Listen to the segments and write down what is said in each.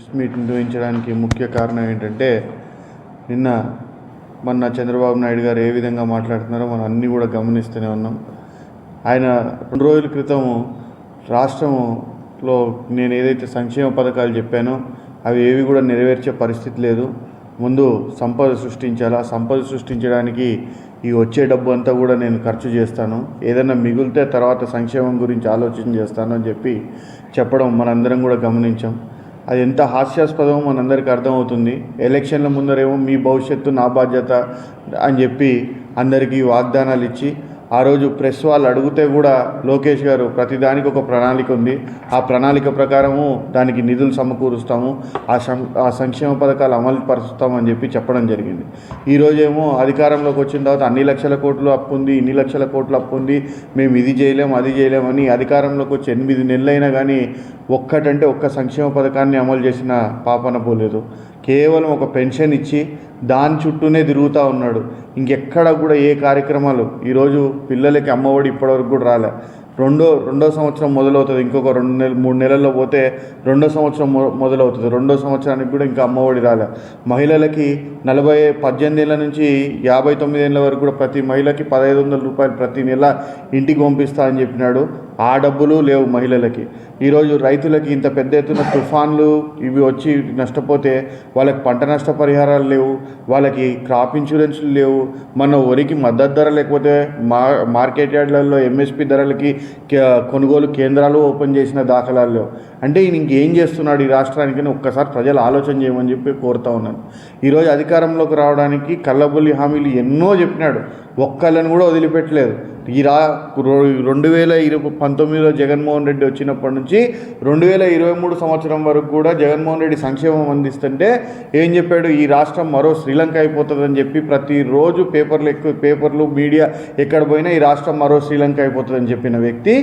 Press meet నిర్వహించడానికి ముఖ్య కారణం ఏంటంటే నిన్న మొన్న చంద్రబాబు నాయుడు గారు ఏ విధంగా మాట్లాడుతున్నారో మనం అన్నీ కూడా గమనిస్తూనే ఉన్నాం. ఆయన రెండు రోజుల క్రితం రాష్ట్రంలో నేను ఏదైతే సంక్షేమ పథకాలు చెప్పానో అవి ఏవి కూడా నెరవేర్చే పరిస్థితి లేదు. ముందు సంపద సృష్టించాలా? సంపద సృష్టించడానికి ఈ వచ్చే డబ్బు అంతా కూడా నేను ఖర్చు చేస్తాను. ఏదైనా మిగిలితే తర్వాత సంక్షేమం గురించి ఆలోచన చేస్తాను అని చెప్పి చెప్పడం మనందరం కూడా గమనించాం. అది ఎంత హాస్యాస్పదమో మనందరికీ అర్థమవుతుంది. ఎలక్షన్ల ముందరేమో మీ భవిష్యత్తు నా బాధ్యత అని చెప్పి అందరికీ వాగ్దానాలు ఇచ్చి ఆ రోజు ప్రెస్ వాళ్ళు అడిగితే కూడా లోకేష్ గారు ప్రతిదానికి ఒక ప్రణాళిక ఉంది. ఆ ప్రణాళిక ప్రకారము దానికి నిధులు సమకూరుస్తాము ఆ సం ఆ సంక్షేమ పథకాలు అమలు పరుస్తామని చెప్పి చెప్పడం జరిగింది. ఈరోజేమో అధికారంలోకి వచ్చిన తర్వాత అన్ని లక్షల కోట్లు అప్పు ఉంది ఇన్ని లక్షల కోట్లు అప్పు ఉంది మేము ఇది చేయలేం అది చేయలేమని అధికారంలోకి వచ్చి ఎనిమిది నెలలైనా కానీ ఒక్కటంటే ఒక్క సంక్షేమ పథకాన్ని అమలు చేసిన పాపన పోలేదు. కేవలం ఒక పెన్షన్ ఇచ్చి దాని చుట్టూనే తిరుగుతూ ఉన్నాడు. ఇంకెక్కడ కూడా ఏ కార్యక్రమాలు? ఈరోజు పిల్లలకి అమ్మఒడి ఇప్పటివరకు కూడా రాలే. రెండో రెండో సంవత్సరం మొదలవుతుంది. ఇంకొక రెండు నెల మూడు నెలల్లో పోతే రెండో సంవత్సరం మొదలవుతుంది. రెండో సంవత్సరానికి కూడా ఇంకా అమ్మఒడి రాలే. మహిళలకి నలభై పద్దెనిమిది ఏళ్ళ నుంచి యాభై తొమ్మిది ఏళ్ళ వరకు కూడా ప్రతి మహిళకి పదహైదు వందల రూపాయలు ప్రతి నెల ఇంటికి పంపిస్తా అని చెప్పినాడు. ఆ డబ్బులు లేవు మహిళలకి. ఈరోజు రైతులకి ఇంత పెద్ద ఎత్తున తుఫాన్లు ఇవి వచ్చి నష్టపోతే వాళ్ళకి పంట నష్ట పరిహారాలు లేవు వాళ్ళకి క్రాప్ ఇన్సూరెన్స్లు లేవు. మన వరికి మద్దతు ధర లేకపోతే మా మార్కెట్ యార్డ్లలో ఎంఎస్పి ధరలకి కొనుగోలు కేంద్రాలు ఓపెన్ చేసిన దాఖలాల్లో అంటే ఈయన ఇంకేం చేస్తున్నాడు ఈ రాష్ట్రానికి ఒక్కసారి ప్రజలు ఆలోచన చేయమని చెప్పి కోరుతా ఉన్నాను. ఈరోజు అధికారంలోకి రావడానికి కళ్ళబొల్లి హామీలు ఎన్నో చెప్పినాడు. ఒక్కళ్ళని కూడా వదిలిపెట్టలేదు. ఈ రా రెండు వేల ఇరవై పంతొమ్మిదిలో జగన్మోహన్ రెడ్డి వచ్చినప్పటి నుంచి రెండు వేల ఇరవై మూడు సంవత్సరం వరకు కూడా జగన్మోహన్ రెడ్డి సంక్షేమం అందిస్తుంటే ఏం చెప్పాడు? ఈ రాష్ట్రం మరో శ్రీలంక అయిపోతుందని చెప్పి ప్రతిరోజు పేపర్లు ఎక్కువ పేపర్లు మీడియా ఎక్కడ పోయినా ఈ రాష్ట్రం మరో శ్రీలంక అయిపోతుందని చెప్పిన వ్యక్తి.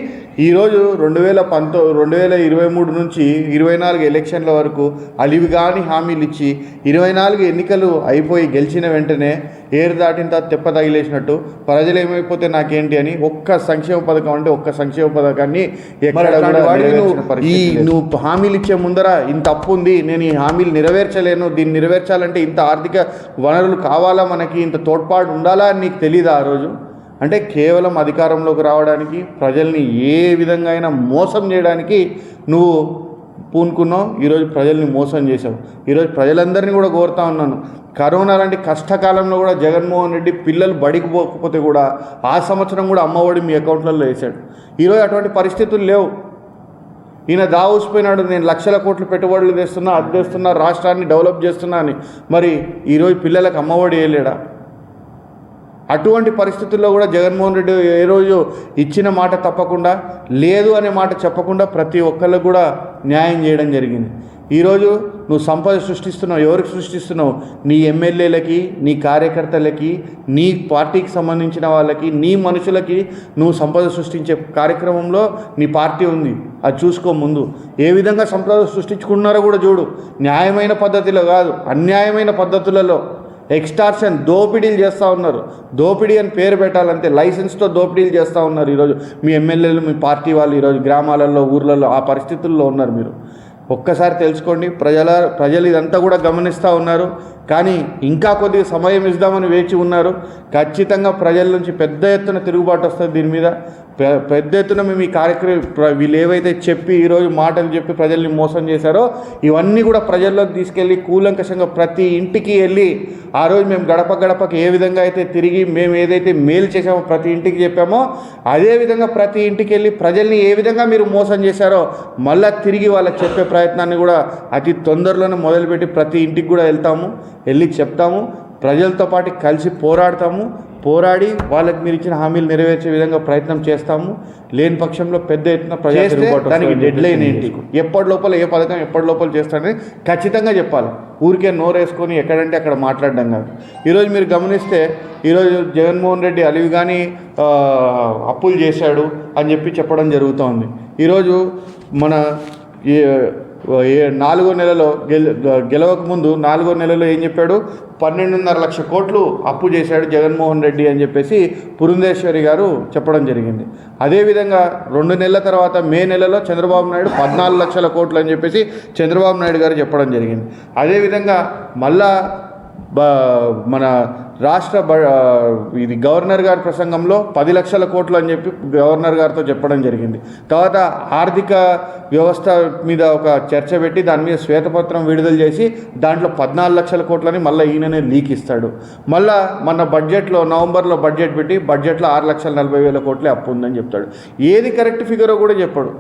ఈరోజు రెండు వేల పంతొ రెండు వేల ఇరవై మూడు నుంచి ఇరవై నాలుగు ఎలక్షన్ల వరకు అలివి కాని హామీలు ఇచ్చి ఇరవై నాలుగు ఎన్నికలు అయిపోయి గెలిచిన వెంటనే ఏరు దాటిన తర్వాత తెప్ప తగిలేసినట్టు ప్రజలు ఏమైపోతే నాకేంటి అని ఒక్క సంక్షేమ పథకం అంటే ఒక్క సంక్షేమ పథకాన్ని లేదు. నువ్వు హామీలు ఇచ్చే ముందర ఇంత అప్పు ఉంది నేను ఈ హామీలు నెరవేర్చలేను దీన్ని నెరవేర్చాలంటే ఇంత ఆర్థిక వనరులు కావాలా మనకి ఇంత తోడ్పాటు ఉండాలా అని నీకు తెలీదా ఆ రోజు అంటే కేవలం అధికారంలోకి రావడానికి ప్రజల్ని ఏ విధంగా అయినా మోసం చేయడానికి నువ్వు పూనుకున్నావు ఈరోజు ప్రజల్ని మోసం చేశావు. ఈరోజు ప్రజలందరినీ కూడా కోరుతా ఉన్నాను. కరోనా లాంటి కష్టకాలంలో కూడా జగన్మోహన్ రెడ్డి పిల్లలు బడికి పోకపోతే కూడా ఆ సంవత్సరం కూడా అమ్మఒడి మీ అకౌంట్లలో వేశాడు. ఈరోజు అటువంటి పరిస్థితులు లేవు. ఈయన దావూసిపోయినాడు నేను లక్షల కోట్లు పెట్టుబడులు తెస్తున్నా అది తెస్తున్నా రాష్ట్రాన్ని డెవలప్ చేస్తున్నా అని. మరి ఈరోజు పిల్లలకు అమ్మఒడి వేయలేడా? అటువంటి పరిస్థితుల్లో కూడా జగన్మోహన్ రెడ్డి ఏ రోజు ఇచ్చిన మాట తప్పకుండా లేదు అనే మాట చెప్పకుండా ప్రతి ఒక్కళ్ళకు కూడా న్యాయం చేయడం జరిగింది. ఈరోజు నువ్వు సంపద సృష్టిస్తున్నావు ఎవరికి సృష్టిస్తున్నావు? నీ ఎమ్మెల్యేలకి నీ కార్యకర్తలకి నీ పార్టీకి సంబంధించిన వాళ్ళకి నీ మనుషులకి నువ్వు సంపద సృష్టించే కార్యక్రమంలో నీ పార్టీ ఉంది. అది చూసుకో ముందు. ఏ విధంగా సంపద సృష్టించుకున్నారో కూడా చూడు. న్యాయమైన పద్ధతిలో కాదు అన్యాయమైన పద్ధతులలో. ఎక్స్టార్షన్ దోపిడీలు చేస్తూ ఉన్నారు. దోపిడీ అని పేరు పెట్టాలంటే లైసెన్స్తో దోపిడీలు చేస్తూ ఉన్నారు ఈరోజు. మీ ఎమ్మెల్యేలు మీ పార్టీ వాళ్ళు ఈరోజు గ్రామాలలో ఊర్లలో ఆ పరిస్థితుల్లో ఉన్నారు మీరు. ఒక్కసారి తెలుసుకోండి ప్రజల ప్రజలు ఇదంతా కూడా గమనిస్తూ ఉన్నారు. కానీ ఇంకా కొద్దిగా సమయం ఇద్దామని వేచి ఉన్నారు. ఖచ్చితంగా ప్రజల నుంచి పెద్ద ఎత్తున తిరుగుబాటు వస్తుంది దీని మీద. పెద్ద ఎత్తున మేము ఈ కార్యక్రమం వీళ్ళు ఏవైతే చెప్పి ఈరోజు మాటలు చెప్పి ప్రజల్ని మోసం చేశారో ఇవన్నీ కూడా ప్రజల్లోకి తీసుకెళ్ళి కూలంకషంగా ప్రతి ఇంటికి వెళ్ళి ఆ రోజు మేము గడప గడపకి ఏ విధంగా అయితే తిరిగి మేము ఏదైతే మేలు చేసామో ప్రతి ఇంటికి చెప్పామో అదే విధంగా ప్రతి ఇంటికి వెళ్ళి ప్రజల్ని ఏ విధంగా మీరు మోసం చేశారో మళ్ళా తిరిగి వాళ్ళకి చెప్పే ప్రయత్నాన్ని కూడా అతి తొందరలోనే మొదలుపెట్టి ప్రతి ఇంటికి కూడా వెళ్తాము వెళ్ళి చెప్తాము ప్రజలతో పాటు కలిసి పోరాడతాము పోరాడి వాళ్ళకి మీరు ఇచ్చిన హామీలు నెరవేర్చే విధంగా ప్రయత్నం చేస్తాము. లేని పక్షంలో పెద్ద ఎత్తున ప్రజా చేస్తే తిరుగుబాటు దానికి వస్తుందని డెడ్ లైన్ ఏంటి? ఎప్పటి లోపల ఏ పథకం ఎప్పటి లోపల చేస్తారని ఖచ్చితంగా చెప్పాలి. ఊరికే నోరేసుకొని ఎక్కడంటే అక్కడ మాట్లాడడం కాదు. ఈరోజు మీరు గమనిస్తే ఈరోజు జగన్మోహన్ రెడ్డి అలివి కానీ అప్పులు చేశాడు అని చెప్పి చెప్పడం జరుగుతూ ఉంది ఈరోజు మన నాలుగో నెలలో గెల గెలవక ముందు నాలుగో నెలలో ఏం చెప్పాడు? పన్నెండున్నర లక్ష కోట్లు అప్పు చేశాడు జగన్మోహన్ రెడ్డి అని చెప్పేసి పురంధేశ్వరి గారు చెప్పడం జరిగింది. అదేవిధంగా రెండు నెలల తర్వాత మే నెలలో చంద్రబాబు నాయుడు పద్నాలుగు లక్షల కోట్లు అని చెప్పేసి చంద్రబాబు నాయుడు గారు చెప్పడం జరిగింది. అదేవిధంగా మళ్ళా మన రాష్ట్ర బ ఇది గవర్నర్ గారి ప్రసంగంలో పది లక్షల కోట్లు అని చెప్పి గవర్నర్ గారితో చెప్పడం జరిగింది. తర్వాత ఆర్థిక వ్యవస్థ మీద ఒక చర్చ పెట్టి దాని మీద శ్వేతపత్రం విడుదల చేసి దాంట్లో పద్నాలుగు లక్షల కోట్లని మళ్ళీ ఈయననే లీక్ ఇస్తాడు. మళ్ళా మన బడ్జెట్లో నవంబర్లో బడ్జెట్ పెట్టి బడ్జెట్లో ఆరు లక్షల నలభై వేల కోట్లే అప్పు ఉందని చెప్తాడు. ఏది కరెక్ట్ ఫిగరో కూడా చెప్పాడు.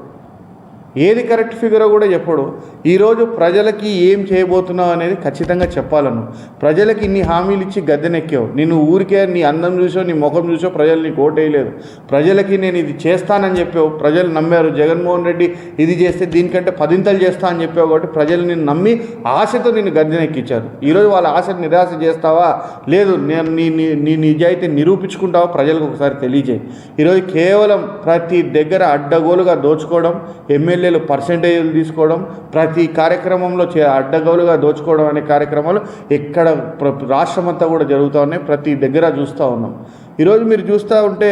ఏది కరెక్ట్ ఫిగరో కూడా చెప్పడు. ఈరోజు ప్రజలకి ఏం చేయబోతున్నావు అనేది ఖచ్చితంగా చెప్పాలను. ప్రజలకి ఇన్ని హామీలు ఇచ్చి గద్దెనెక్కావు. నిన్ను ఊరికే నీ అందం చూసో నీ ముఖం చూసో ప్రజలు నీకు ఓటేయలేదు ప్రజలకి నేను ఇది చేస్తానని చెప్పావు. ప్రజలు నమ్మారు. జగన్మోహన్ రెడ్డి ఇది చేస్తే దీనికంటే పదింతలు చేస్తా అని చెప్పావు కాబట్టి ప్రజలు నిన్ను నమ్మి ఆశతో నిన్ను గద్దెనెక్కించారు. ఈరోజు వాళ్ళ ఆశను నిరాశ చేస్తావా? లేదు నేను నీ నీ నీ నిజాయితీ నిరూపించుకుంటావా? ప్రజలకు ఒకసారి తెలియజేయి. ఈరోజు కేవలం ప్రతి దగ్గర అడ్డగోలుగా దోచుకోవడం ఎమ్మెల్యే ఎమ్మెల్యేలు పర్సంటేజీలు తీసుకోవడం ప్రతి కార్యక్రమంలో చే అడ్డగోలుగా దోచుకోవడం అనే కార్యక్రమాలు ఎక్కడ ప్ర రాష్ట్రం అంతా కూడా జరుగుతూ ఉన్నాయి. ప్రతి దగ్గర చూస్తూ ఉన్నాం. ఈరోజు మీరు చూస్తూ ఉంటే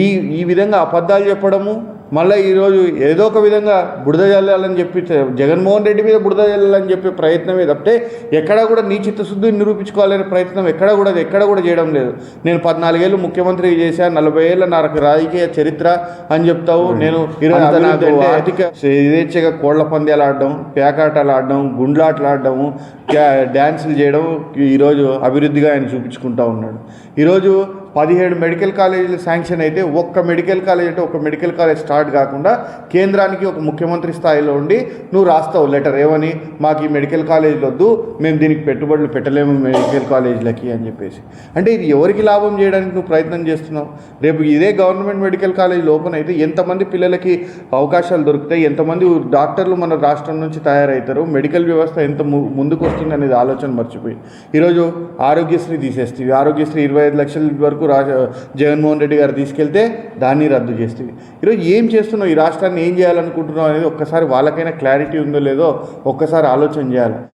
ఈ ఈ విధంగా అబద్ధాలు చెప్పడము మళ్ళీ ఈరోజు ఏదో ఒక విధంగా బురద జల్లాలని చెప్పి జగన్మోహన్ రెడ్డి మీద బురద జల్లాలని చెప్పే ప్రయత్నమే తప్పితే ఎక్కడా కూడా నీ చిత్తశుద్ధిని నిరూపించుకోవాలనే ప్రయత్నం ఎక్కడ కూడా ఎక్కడ కూడా చేయడం లేదు. నేను పద్నాలుగేళ్ళు ముఖ్యమంత్రి చేశాను నలభై ఏళ్ళ నాకు రాజకీయ చరిత్ర అని చెప్తావు. నేను ఆర్థిక యథేచ్ఛగా కోళ్ళ పందాలు ఆడడం పేకాటలు ఆడడం గుండ్లాటలు ఆడడము క్యా- డ్యాన్సులు చేయడం ఈరోజు అభివృద్ధిగా ఆయన చూపించుకుంటా ఉన్నాడు. ఈరోజు పదిహేడు మెడికల్ కాలేజీలు శాంక్షన్ అయితే ఒక్క మెడికల్ కాలేజ్ అంటే ఒక మెడికల్ కాలేజ్ స్టార్ట్ కాకుండా కేంద్రానికి ఒక ముఖ్యమంత్రి స్థాయిలో ఉండి నువ్వు రాస్తావు లెటర్ ఏమని? మాకు ఈ మెడికల్ కాలేజీలు వద్దు మేము దీనికి పెట్టుబడులు పెట్టలేము మెడికల్ కాలేజీలకి అని చెప్పేసి. అంటే ఇది ఎవరికి లాభం చేయడానికి నువ్వు ప్రయత్నం చేస్తున్నావు? రేపు ఇదే గవర్నమెంట్ మెడికల్ కాలేజ్ ఓపెన్ అయితే ఎంతమంది పిల్లలకి అవకాశాలు దొరుకుతాయి? ఎంతమంది డాక్టర్లు మన రాష్ట్రం నుంచి తయారవుతారు? మెడికల్ వ్యవస్థ ఎంత ము- ముందుకు వస్తుంది అనేది ఆలోచన మర్చిపోయి. ఈరోజు ఆరోగ్యశ్రీ తీసేస్తుంది ఆరోగ్యశ్రీ ఇరవై ఐదు లక్షల వరకు వరకు రాజ జగన్మోహన్ రెడ్డి గారు తీసుకెళ్తే దాన్ని రద్దు చేస్తుంది ఈరోజు ఏం చేస్తున్నావు? ఈ రాష్ట్రాన్ని ఏం చేయాలనుకుంటున్నావు అనేది ఒక్కసారి వాళ్ళకైనా క్లారిటీ ఉందో లేదో ఒక్కసారి ఆలోచన చేయాలి.